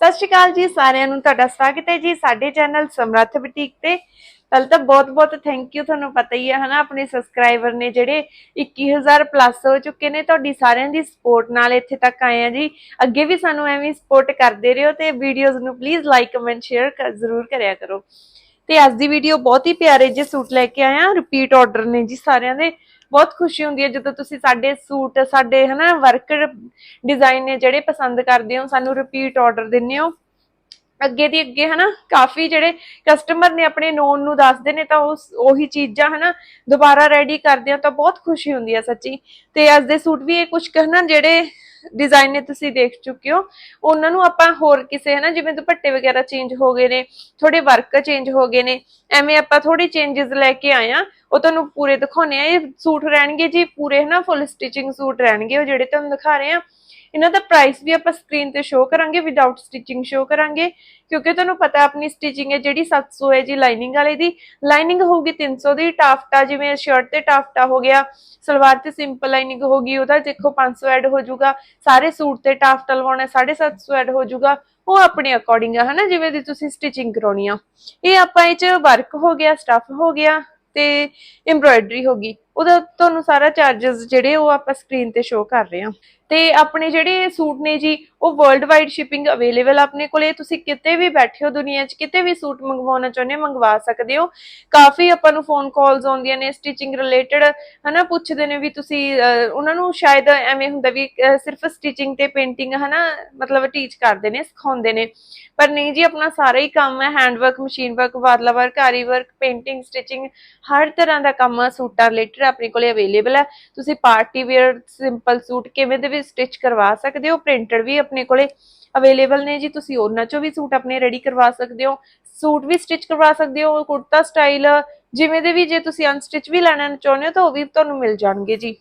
ਸਤਿ ਸ਼੍ਰੀ ਅਕਾਲ ਜੀ, ਸਾਰਿਆਂ ਨੂੰ ਤੁਹਾਡਾ ਸਵਾਗਤ ਹੈ ਜੀ ਸਾਡੇ ਚੈਨਲ ਸਮਰੱਥ ਬੁਟੀਕ ਤੇ। ਪਹਿਲਾਂ ਤਾਂ ਬਹੁਤ-ਬਹੁਤ ਥੈਂਕ ਯੂ ਤੁਹਾਨੂੰ ਪਤਾ ਹੀ ਹੈ, ਹਨਾ, ਆਪਣੇ ਸਬਸਕ੍ਰਾਈਬਰ ਨੇ ਜਿਹੜੇ 21000 ਪਲੱਸ ਹੋ ਚੁੱਕੇ ਨੇ, ਤੁਹਾਡੀ ਸਾਰਿਆਂ ਦੀ ਸਪੋਰਟ ਨਾਲ ਇੱਥੇ ਤੱਕ ਆਏ ਆ ਜੀ। ਅੱਗੇ ਵੀ ਸਾਨੂੰ ਐਵੇਂ ਸਪੋਰਟ ਕਰਦੇ ਰਹੋ ਤੇ ਵੀਡੀਓਜ਼ ਨੂੰ ਪਲੀਜ਼ ਲਾਈਕ ਕਮੈਂਟ ਸ਼ੇਅਰ ਜ਼ਰੂਰ ਕਰਿਆ ਕਰੋ। ਤੇ ਅੱਜ ਦੀ ਵੀਡੀਓ ਬਹੁਤ ਹੀ ਪਿਆਰੇ ਜੇ ਸੂਟ ਲੈ ਕੇ ਆਇਆ ਰਿਪੀਟ ਆਰਡਰ ਨੇ ਜੀ ਸਾਰਿਆਂ ਦੇ। ਬਹੁਤ ਖੁਸ਼ੀ ਹੁੰਦੀ ਹੈ ਜਦੋਂ ਤੁਸੀਂ ਸਾਡੇ ਸੂਟ, ਸਾਡੇ ਹਨਾ ਵਰਕਰ ਡਿਜ਼ਾਈਨ ਨੇ ਜਿਹੜੇ ਪਸੰਦ ਕਰਦੇ ਹੋ, ਸਾਨੂੰ ਰਿਪੀਟ ਆਰਡਰ ਦਿੰਦੇ ਹੋ। ਅੱਗੇ ਦੀ ਅੱਗੇ ਹਨਾ, ਕਾਫੀ ਜਿਹੜੇ ਕਸਟਮਰ ਨੇ ਆਪਣੇ ਨੋਨ ਨੂੰ ਦੱਸਦੇ ਨੇ ਤਾਂ ਉਸ, ਉਹੀ ਚੀਜ਼ਾਂ ਹਨਾ, ਦੁਬਾਰਾ ਰੈਡੀ ਕਰਦੇ ਆ ਤਾਂ ਬਹੁਤ ਖੁਸ਼ੀ ਹੁੰਦੀ ਹੈ ਸੱਚੀ। ਤੇ ਅੱਜ ਦੇ ਸੂਟ ਵੀ ਇਹ ਕੁਝ ਹਨਾ, ਜਿਹੜੇ ਡਿਜ਼ਾਈਨ ਨੇ ਤੁਸੀਂ ਦੇਖ ਚੁੱਕੇ ਹੋ, ਉਹਨਾਂ ਨੂੰ ਆਪਾਂ ਹੋਰ ਕਿਸੇ ਹਨਾ, ਜਿਵੇਂ ਦੁਪੱਟੇ ਵਗੈਰਾ ਚੇਂਜ ਹੋ ਗਏ ਨੇ ਥੋੜੇ ਵਰਕ ਚੇਂਜ ਹੋ ਗਏ ਨੇ, ਐਵੇਂ ਆਪਾਂ ਥੋੜੀ ਚੇਂजेस ਲੈ ਕੇ ਆਏ ਆ, ਉਹ ਤੁਹਾਨੂੰ ਪੂਰੇ ਦਿਖਾਉਣੇ ਆ। ਇਹ ਸੂਟ ਰਹਿਣਗੇ ਜੀ, ਪੂਰੇ ਹਨਾ ਫੁੱਲ ਸਟਿਚਿੰਗ ਸੂਟ ਰਹਿਣਗੇ, ਉਹ ਜਿਹੜੇ ਤੁਹਾਨੂੰ ਦਿਖਾ ਰਹੇ ਆ। ਇਹਨਾਂ ਦਾ ਪ੍ਰਾਈਸ ਵੀ ਆਪਾਂ ਸਕਰੀਨ ਤੇ ਸ਼ੋ ਕਰਾਂਗੇ ਵਿਦਆਊਟ ਸਟਿਚਿੰਗ ਸ਼ੋ ਕਰਾਂਗੇ, ਕਿਉਂਕਿ ਤੁਹਾਨੂੰ ਪਤਾ ਆਪਣੀ ਸਟਿਚਿੰਗ ਹੈ ਜਿਹੜੀ 700 ਹੈ ਜੀ ਲਾਈਨਿੰਗ ਵਾਲੇ ਦੀ। ਲਾਈਨਿੰਗ ਹੋਊਗੀ 300 ਦੀ, ਟਾਫਟਾ ਜਿਵੇਂ ਸ਼ਰਟ ਤੇ ਟਾਫਟਾ ਹੋ ਗਿਆ, ਸਲਵਾਰ ਤੇ ਸਿੰਪਲ ਲਾਈਨਿੰਗ ਹੋਗੀ ਉਹਦਾ ਦੇਖੋ 500 ਐਡ ਹੋ ਜਾਊਗਾ, ਸਾਰੇ ਸੂਟ ਤੇ ਟਾਫਟਾ ਲਵਾਉਣਾ 750 ਐਡ ਹੋ ਜਾਊਗਾ, ਉਹ ਆਪਣੇ ਅਕੋਰਡਿੰਗ ਆ, ਹਨਾ, ਜਿਵੇਂ ਦੀ ਤੁਸੀਂ ਸਟਿਚਿੰਗ ਕਰਾਉਣੀ ਆ। ਇਹ ਆਪਾਂ ਇਹ ਚ ਵਰਕ ਹੋ ਗਿਆ ਸਟਫ ਹੋ ਗਿਆ ਤੇ ਐਮਬ੍ਰੋਇਡਰੀ ਹੋ ਗਈ। ਉਹਦਾ ਤੁਹਾਨੂੰ ਸਾਰਾ ਚਾਰजेस ਜਿਹੜੇ ਉਹ ਆਪਾਂ ਸਕਰੀਨ ਤੇ ਸ਼ੋ ਕਰ ਰਹੇ ਹਾਂ। ਤੇ ਆਪਣੇ ਜਿਹੜੇ ਸੂਟ ਨੇ ਜੀ, ਉਹ ਵਰਲਡ ਵਾਈਡ ਸ਼ਿਪਿੰਗ ਅਵੇਲੇਬਲ ਆਪਣੇ ਕੋਲੇ। ਤੁਸੀਂ ਕਿਤੇ ਵੀ ਬੈਠੇ ਹੋ ਦੁਨੀਆ 'ਚ, ਕਿਤੇ ਵੀ ਸੂਟ ਮੰਗਵਾਉਣਾ ਚਾਹੁੰਦੇ ਹੋ, ਮੰਗਵਾ ਸਕਦੇ ਹੋ। ਕਾਫੀ ਆਪਾਂ ਨੂੰ ਫੋਨ ਕਾਲਸ ਆਉਂਦੀਆਂ ਨੇ ਸਟਿਚਿੰਗ ਰਿਲੇਟਡ ਹਨਾ, ਪੁੱਛਦੇ ਨੇ ਵੀ ਤੁਸੀਂ ਉਹਨਾਂ ਨੂੰ ਸ਼ਾਇਦ ਐਵੇਂ ਹੁੰਦਾ ਵੀ ਸਿਰਫ ਸਟਿਚਿੰਗ ਤੇ ਪੇਂਟਿੰਗ ਹਨਾ, ਮਤਲਬ ਟੀਚ ਕਰਦੇ ਨੇ, ਸਿਖਾਉਂਦੇ ਨੇ। ਪਰ ਨਹੀਂ ਜੀ, ਆਪਣਾ ਸਾਰਾ ਹੀ ਕੰਮ ਹੈ hand work machine work ਵਾਦਲਾ work aari work painting stitching ਹਰ ਤਰ੍ਹਾਂ ਦਾ ਕੰਮ ਸੂਟਾਂ ਰਿਲੇਟਡ ਆਪਣੇ ਕੋਲੇ ਅਵੇਲੇਬਲ ਹੈ, ਤੁਸੀਂ ਪਾਰਟੀ ਵੇਅਰ ਸਿੰਪਲ ਸੂਟ ਕਿਵੇਂ ਦੇ ਵੀ ਸਟਿਚ ਕਰਵਾ ਸਕਦੇ ਹੋ ਪ੍ਰਿੰਟਡ ਵੀ ਆਪਣੇ ਕੋਲੇ ਅਵੇਲੇਬਲ ਨੇ ਜੀ, ਤੁਸੀਂ ਉਹਨਾਂ ਚੋਂ ਵੀ ਸੂਟ ਆਪਣੇ ਰੈਡੀ ਕਰਵਾ ਸਕਦੇ ਹੋ ਸੂਟ ਵੀ ਸਟਿਚ ਕਰਵਾ ਸਕਦੇ ਹੋ, ਕੁੜਤਾ ਸਟਾਈਲ ਜਿਵੇਂ ਦੇ ਵੀ ਜੇ ਤੁਸੀਂ ਅਨਸਟਿਚ ਵੀ ਲੈਣਾ ਚਾਹੁੰਦੇ ਹੋ ਤਾਂ ਉਹ ਵੀ ਤੁਹਾਨੂੰ ਮਿਲ ਜਾਣਗੇ ਜੀ।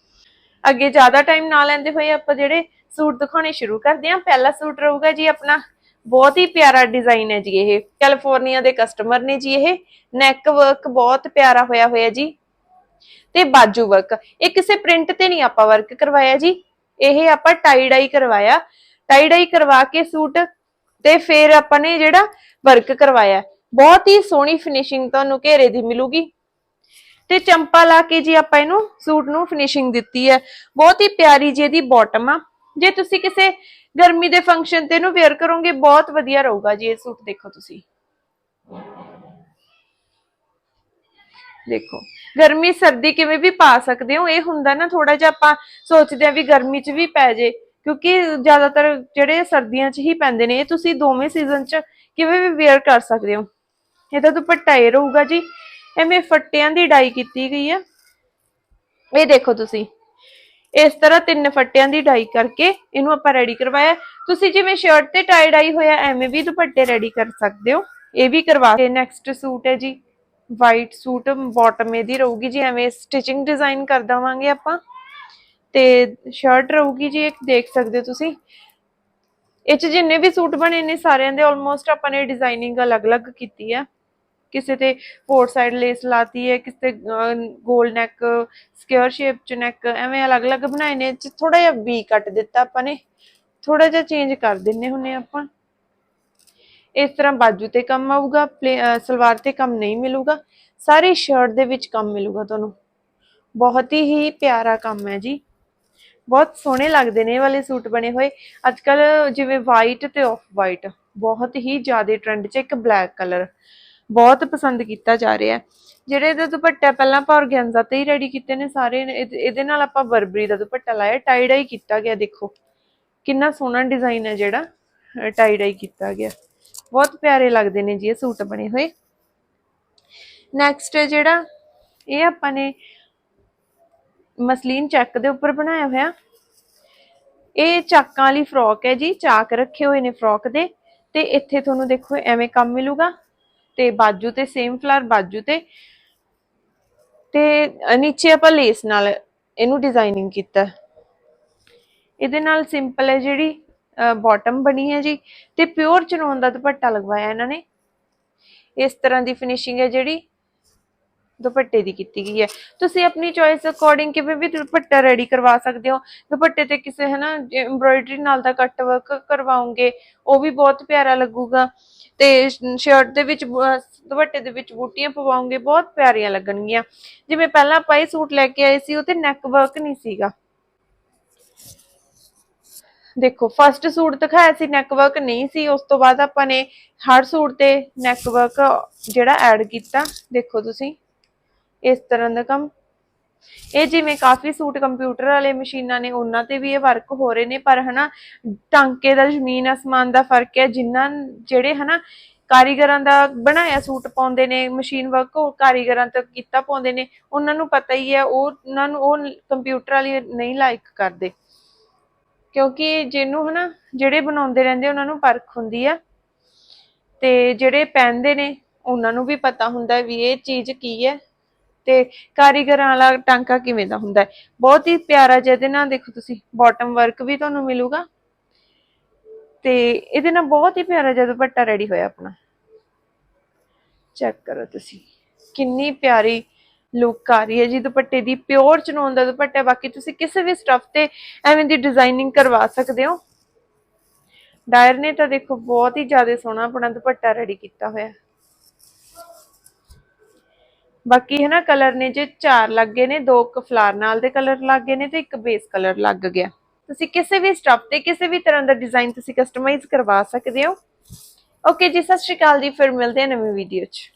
ਅੱਗੇ ਜ਼ਿਆਦਾ ਟਾਈਮ ਨਾ ਲੈਂਦੇ ਹੋਏ ਆਪਾਂ ਜਿਹੜੇ ਸੂਟ ਦਿਖਾਉਣੇ ਸ਼ੁਰੂ ਕਰਦੇ ਹਾਂ। ਪਹਿਲਾ ਸੂਟ ਰਹੂਗਾ ਜੀ ਆਪਣਾ, ਬਹੁਤ ਹੀ ਪਿਆਰਾ ਡਿਜ਼ਾਈਨ ਹੈ ਜੀ ਇਹ। ਕੈਲੀਫੋਰਨੀਆ ਦੇ ਕਸਟਮਰ ਨੇ ਜੀ ਇਹ। ਨੈਕ ਵਰਕ ਬਹੁਤ ਪਿਆਰਾ ਹੋਇਆ ਹੋਇਆ ਜੀ। ਤੇ ਬਾਜੂ ਵਰਕ ਇਹ ਕਿਸੇ ਪ੍ਰਿੰਟ ਤੇ ਨਹੀਂ ਆਪਾਂ ਵਰਕ ਕਰਵਾਇਆ ਜੀ। ਇਹ ਆਪਾਂ ਟਾਈ ਡਾਈ ਕਰਵਾਇਆ। ਟਾਈ ਡਾਈ ਕਰਵਾ ਕੇ ਸੂਟ ਤੇ ਫਿਰ ਆਪਾਂ ਨੇ ਜਿਹੜਾ ਵਰਕ ਕਰਵਾਇਆ। ਬਹੁਤ ਹੀ ਸੋਹਣੀ ਫਿਨਿਸ਼ਿੰਗ ਤੁਹਾਨੂੰ ਘੇਰੇ ਦੀ ਮਿਲੂਗੀ। ਤੇ ਚੰਪਾ ਲਾ ਕੇ ਜੀ ਆਪਾਂ ਇਹਨੂੰ ਸੂਟ ਨੂੰ ਫਿਨਿਸ਼ਿੰਗ ਦਿੱਤੀ ਹੈ। ਬਹੁਤ ਹੀ ਪਿਆਰੀ ਜੀ ਇਹਦੀ ਬਾਟਮ ਆ। ਜੇ ਤੁਸੀਂ ਕਿਸੇ ਗਰਮੀ ਦੇ ਫੰਕਸ਼ਨ ਤੇ ਇਹਨੂੰ ਵੇਅਰ ਕਰੋਗੇ, ਬਹੁਤ ਵਧੀਆ ਰਹੂਗਾ ਜੀ ਇਹ ਸੂਟ, ਦੇਖੋ ਤੁਸੀਂ। ਦੇਖੋ। ਗਰਮੀ ਸਰਦੀ ਕਿਵੇਂ ਵੀ ਪਾ ਸਕਦੇ ਹੋ, ਇਹ ਹੁੰਦਾ ਨਾ ਥੋੜਾ ਜਿਹਾ ਆਪਾਂ ਸੋਚਦੇ ਆ ਵੀ ਗਰਮੀ 'ਚ ਵੀ ਪੈ ਜੇ, ਕਿਉਂਕਿ ਜ਼ਿਆਦਾਤਰ ਜਿਹੜੇ ਸਰਦੀਆਂ 'ਚ ਹੀ ਪੈਂਦੇ ਨੇ, ਇਹ ਤੁਸੀਂ ਦੋਵੇਂ ਸੀਜ਼ਨ 'ਚ ਕਿਵੇਂ ਵੀ ਵੇਅਰ ਕਰ ਸਕਦੇ ਹੋ। ਇਹਦਾ ਦੁਪੱਟਾ ਇਹ ਰਹੂਗਾ ਜੀ। ਐਵੇਂ ਫੱਟਿਆਂ ਦੀ ਡਾਈ ਕੀਤੀ ਗਈ ਆ। ਇਹ ਦੇਖੋ ਤੁਸੀਂ। ਇਸ ਤਰ੍ਹਾਂ ਤਿੰਨ ਫੱਟਿਆਂ ਦੀ ਡਾਈ ਕਰਕੇ ਇਹਨੂੰ ਆਪਾਂ ਰੈਡੀ ਕਰਵਾਇਆ। ਤੁਸੀਂ ਜਿਵੇਂ ਸ਼ਰਟ ਤੇ ਟਾਈ ਡਾਈ ਹੋਇਆ, ਐਵੇਂ ਵੀ ਦੁਪੱਟੇ ਰੈਡੀ ਕਰ ਸਕਦੇ ਹੋ। ਇਹ ਵੀ ਕਰਵਾ ਕੇ ਨੈਕਸਟ ਸੂਟ ਹੈ ਜੀ। ਵਾਈਟ ਸੂਟ ਬਾਟਮ ਇਹਦੀ ਰਹੂਗੀ ਜੀ, ਐਵੇਂ ਸਟਿਚਿੰਗ ਡਿਜ਼ਾਈਨ ਕਰ ਦਵਾਂਗੇ ਆਪਾਂ। ਤੇ ਸ਼ਰਟ ਰਹੂਗੀ ਜੀ, ਇੱਕ ਦੇਖ ਸਕਦੇ ਹੋ ਤੁਸੀਂ। ਇਹ ਚ ਜਿੰਨੇ ਵੀ ਸੂਟ ਬਣੇ ਨੇ, ਸਾਰਿਆਂ ਦੇ ਆਲਮੋਸਟ ਆਪਾਂ ਨੇ ਡਿਜ਼ਾਈਨਿੰਗ ਅਲੱਗ-ਅਲੱਗ ਕੀਤੀ ਆ। ਕਿਸੇ ਤੇ ਫੋਰ ਸਾਈਡ ਲੇਸ ਲਾਤੀ ਹੈ, ਕਿਸੇ ਗੋਲ ਨੈਕ ਸਕੁਅਰ ਸ਼ੇਪ ਚ ਨੈਕ ਐਵੇਂ ਅਲੱਗ-ਅਲੱਗ ਬਣਾਏ ਨੇ। ਥੋੜਾ ਜਿਹਾ ਵੀ ਕੱਟ ਦਿੱਤਾ ਆਪਾਂ ਨੇ। ਥੋੜਾ ਜਿਹਾ ਚੇਂਜ ਕਰ ਦਿੰਨੇ ਹੁੰਨੇ ਆਪਾਂ। ਇਸ ਤਰ੍ਹਾਂ ਬਾਜੂ ਤੇ ਕੰਮ ਆਊਗਾ, ਪਲੇ- ਸਲਵਾਰ ਤੇ ਕੰਮ ਨਹੀਂ ਮਿਲੂਗਾ, ਸਾਰੀ ਸ਼ਰਟ ਦੇ ਵਿੱਚ ਕੰਮ ਮਿਲੂਗਾ ਤੁਹਾਨੂੰ। ਬਹੁਤ ਹੀ ਪਿਆਰਾ ਕੰਮ ਹੈ ਜੀ। ਬਹੁਤ ਸੋਹਣੇ ਲੱਗਦੇ ਨੇ ਇਹ ਵਾਲੇ ਸੂਟ ਬਣੇ ਹੋਏ। ਅੱਜ ਕੱਲ ਜਿਵੇਂ ਵਾਈਟ ਤੇ ਆਫ ਵਾਈਟ ਬਹੁਤ ਹੀ ਜ਼ਿਆਦਾ ਟ੍ਰੈਂਡ 'ਚ ਇੱਕ ਬਲੈਕ ਕਲਰ ਬਹੁਤ ਪਸੰਦ ਕੀਤਾ ਜਾ ਰਿਹਾ ਜਿਹੜੇ ਇਹਦਾ ਦੁਪੱਟਾ ਪਹਿਲਾਂ ਆਪਾਂ ਔਰਗੈਂਜ਼ਾ ਤੇ ਹੀ ਰੈਡੀ ਕੀਤੇ ਨੇ ਸਾਰੇ ਇਹਦੇ ਇਹਦੇ ਨਾਲ ਆਪਾਂ ਬਰਬਰੀ ਦਾ ਦੁਪੱਟਾ ਲਾਇਆ ਟਾਈ ਡਾਈ ਕੀਤਾ ਗਿਆ, ਦੇਖੋ। ਕਿੰਨਾ ਸੋਹਣਾ ਡਿਜ਼ਾਈਨ ਹੈ ਜਿਹੜਾ ਟਾਈ ਡਾਈ ਕੀਤਾ ਗਿਆ। ਬਹੁਤ ਪਿਆਰੇ ਲੱਗਦੇ ਨੇ ਜੀ ਇਹ ਸੂਟ ਬਣੇ ਹੋਏ। ਨੈਕਸਟ ਜਿਹੜਾ ਇਹ ਆਪਾਂ ਨੇ ਮਸਲੀਨ ਚੱਕ ਦੇ ਉੱਪਰ ਬਣਾਇਆ ਹੋਇਆ। ਇਹ ਚਾਕਾਂ ਵਾਲੀ ਫਰੋਕ ਹੈ ਜੀ, ਚਾਕ ਰੱਖੇ ਹੋਏ ਨੇ ਫਰੋਕ ਦੇ। ਤੇ ਇੱਥੇ ਤੁਹਾਨੂੰ ਦੇਖੋ ਐਵੇਂ ਕੰਮ ਮਿਲੂਗਾ। ਤੇ ਬਾਜੂ ਤੇ ਸੇਮ ਫਲਾਰ ਬਾਜੂ ਤੇ। ਤੇ ਨੀਚੇ ਆਪਾਂ ਲੇਸ ਨਾਲ ਇਹਨੂੰ ਡਿਜ਼ਾਈਨਿੰਗ ਕੀਤਾ। ਇਹਦੇ ਨਾਲ ਸਿੰਪਲ ਹੈ ਜਿਹੜੀ ਬਾਟਮ ਬਣੀ ਹੈ ਜੀ ਤੇ ਪਿਓਰ ਚਨੋਨ ਦਾ ਦੁਪੱਟਾ ਲਗਵਾਇਆ ਇਹਨਾਂ ਨੇ। ਇਸ ਤਰ੍ਹਾਂ ਦੀ ਫਿਨਿਸ਼ਿੰਗ ਹੈ ਜਿਹੜੀ ਦੁਪੱਟੇ ਦੀ ਕੀਤੀ ਗਈ ਹੈ। ਤੁਸੀਂ ਆਪਣੀ ਚੋਇਸ ਅਕੋਰਡਿੰਗ ਕਿਵੇਂ ਵੀ ਦੁਪੱਟਾ ਰੈਡੀ ਕਰਵਾ ਸਕਦੇ ਹੋ। ਦੁਪੱਟੇ ਤੇ ਕਿਸੇ, ਹਨਾ ਐਮਬ੍ਰੋਇਡਰੀ ਨਾਲ ਦਾ ਕੱਟ ਵਰਕ ਕਰਵਾਉਂਗੇ ਉਹ ਵੀ ਬਹੁਤ ਪਿਆਰਾ ਲੱਗੂਗਾ। ਤੇ ਸ਼ਰਟ ਦੇ ਵਿੱਚ, ਦੁਪੱਟੇ ਦੇ ਵਿੱਚ ਬੂਟੀਆਂ ਪਵਾਉਂਗੇ ਬਹੁਤ ਪਿਆਰੀਆਂ ਲੱਗਣਗੀਆਂ। ਜਿਵੇਂ ਪਹਿਲਾਂ ਆਪਾਂ ਇਹ ਸੂਟ ਲੈ ਕੇ ਆਏ ਸੀ, ਉਹ ਤੇ ਨੈਕ ਵਰਕ ਨਹੀਂ ਸੀਗਾ। ਦੇਖੋ ਫਸਟ ਸੂਟ ਦਿਖਾਇਆ ਸੀ ਨੈਕ ਵਰਕ ਨਹੀਂ ਸੀ, ਉਸ ਤੋਂ ਬਾਅਦ ਆਪਾਂ ਨੇ ਹਰ ਸੂਟ ਤੇ ਨੈਕ ਵਰਕ ਜਿਹੜਾ ਐਡ ਕੀਤਾ। ਦੇਖੋ ਤੁਸੀਂ, ਇਸ ਤਰ੍ਹਾਂ ਦਾ ਕੰਮ। ਇਹ ਜਿਵੇਂ ਕਾਫੀ ਸੂਟ ਕੰਪਿਊਟਰ ਵਾਲੇ ਮਸ਼ੀਨਾਂ ਨੇ, ਉਹਨਾਂ ਤੇ ਵੀ ਇਹ ਵਰਕ ਹੋ ਰਹੇ ਨੇ, ਪਰ ਹਨਾ, ਟਾਂਕੇ ਦਾ ਜ਼ਮੀਨ, ਅਸਮਾਨ ਦਾ ਫ਼ਰਕ ਹੈ। ਜਿਨ੍ਹਾਂ ਜਿਹੜੇ ਹਨਾ, ਕਾਰੀਗਰਾਂ ਦਾ ਬਣਾਇਆ ਸੂਟ ਪਾਉਂਦੇ ਨੇ, ਮਸ਼ੀਨ ਵਰਕ ਉਹ ਕਾਰੀਗਰਾਂ ਤੋਂ ਕੀਤਾ ਪਾਉਂਦੇ ਨੇ, ਉਹਨਾਂ ਨੂੰ ਪਤਾ ਹੀ ਹੈ, ਉਹ, ਉਹਨਾਂ ਨੂੰ, ਉਹ ਕੰਪਿਊਟਰ ਵਾਲੀ ਨਹੀਂ ਲਾਈਕ ਕਰਦੇ। ਕਿਉਂਕਿ ਜਿਹਨੂੰ ਹਨਾ, ਜਿਹੜੇ ਬਣਾਉਂਦੇ ਰਹਿੰਦੇ ਉਹਨਾਂ ਨੂੰ ਪਰਖ ਹੁੰਦੀ ਆ। ਤੇ ਜਿਹੜੇ ਪਹਿਨਦੇ ਨੇ, ਉਹਨਾਂ ਨੂੰ ਵੀ ਪਤਾ ਹੁੰਦਾ ਵੀ ਇਹ ਚੀਜ਼ ਕੀ ਹੈ। ਤੇ ਕਾਰੀਗਰਾਂ ਵਾਲਾ ਟਾਂਕਾ ਕਿਵੇਂ ਦਾ ਹੁੰਦਾ ਹੈ। ਬਹੁਤ ਹੀ ਪਿਆਰਾ ਜਿਹਦੇ ਨਾਲ ਦੇਖੋ ਤੁਸੀਂ ਬਾਟਮ ਵਰਕ ਵੀ ਤੁਹਾਨੂੰ ਮਿਲੂਗਾ। ਤੇ ਇਹਦੇ ਨਾਲ ਬਹੁਤ ਹੀ ਪਿਆਰਾ ਜਿਹਾ ਦੁਪੱਟਾ ਰੈਡੀ ਹੋਇਆ ਆਪਣਾ। ਚੈੱਕ ਕਰੋ ਤੁਸੀਂ, ਕਿੰਨੀ ਪਿਆਰੀ ਲੁੱਕ ਆ ਰਹੀ ਹੈ ਜੀ, ਦੁਪੱਟੇ ਦੀ ਪਿਓਰ ਚਨੋਨ ਦਾ ਦੁਪੱਟਾ, ਬਾਕੀ ਤੁਸੀਂ ਕਿਸੇ ਵੀ ਸਟਫ ਤੇ ਐਵੇਂ ਦੀ ਡਿਜ਼ਾਈਨਿੰਗ ਕਰਵਾ ਸਕਦੇ ਹੋ। ਡਾਇਰ ਨੇ ਤਾਂ ਦੇਖੋ ਬਹੁਤ ਹੀ ਜ਼ਿਆਦਾ ਸੋਹਣਾ ਆਪਣਾ ਦੁਪੱਟਾ ਰੈਡੀ ਕੀਤਾ ਹੋਇਆ। ਬਾਕੀ ਹੈ ਨਾ ਕਲਰ ਨੇ ਜੇ ਚਾਰ ਲੱਗੇ ਨੇ, ਦੋ ਕੁ ਫਲਾਰ ਨਾਲ ਦੇ ਕਲਰ ਲੱਗੇ ਨੇ ਤੇ ਇੱਕ ਬੇਸ ਕਲਰ ਲੱਗ ਗਿਆ। ਤੁਸੀਂ ਕਿਸੇ ਵੀ ਸਟਫ ਤੇ ਕਿਸੇ ਵੀ ਤਰ੍ਹਾਂ ਦਾ ਡਿਜ਼ਾਈਨ ਤੁਸੀਂ ਕਸਟਮਾਈਜ਼ ਕਰਵਾ ਸਕਦੇ ਹੋ। ਓਕੇ ਜੀ, ਸਤਿ ਸ਼੍ਰੀ ਅਕਾਲ ਜੀ, ਫਿਰ ਮਿਲਦੇ ਹਾਂ ਨਵੀਂ ਵੀਡੀਓ 'ਚ।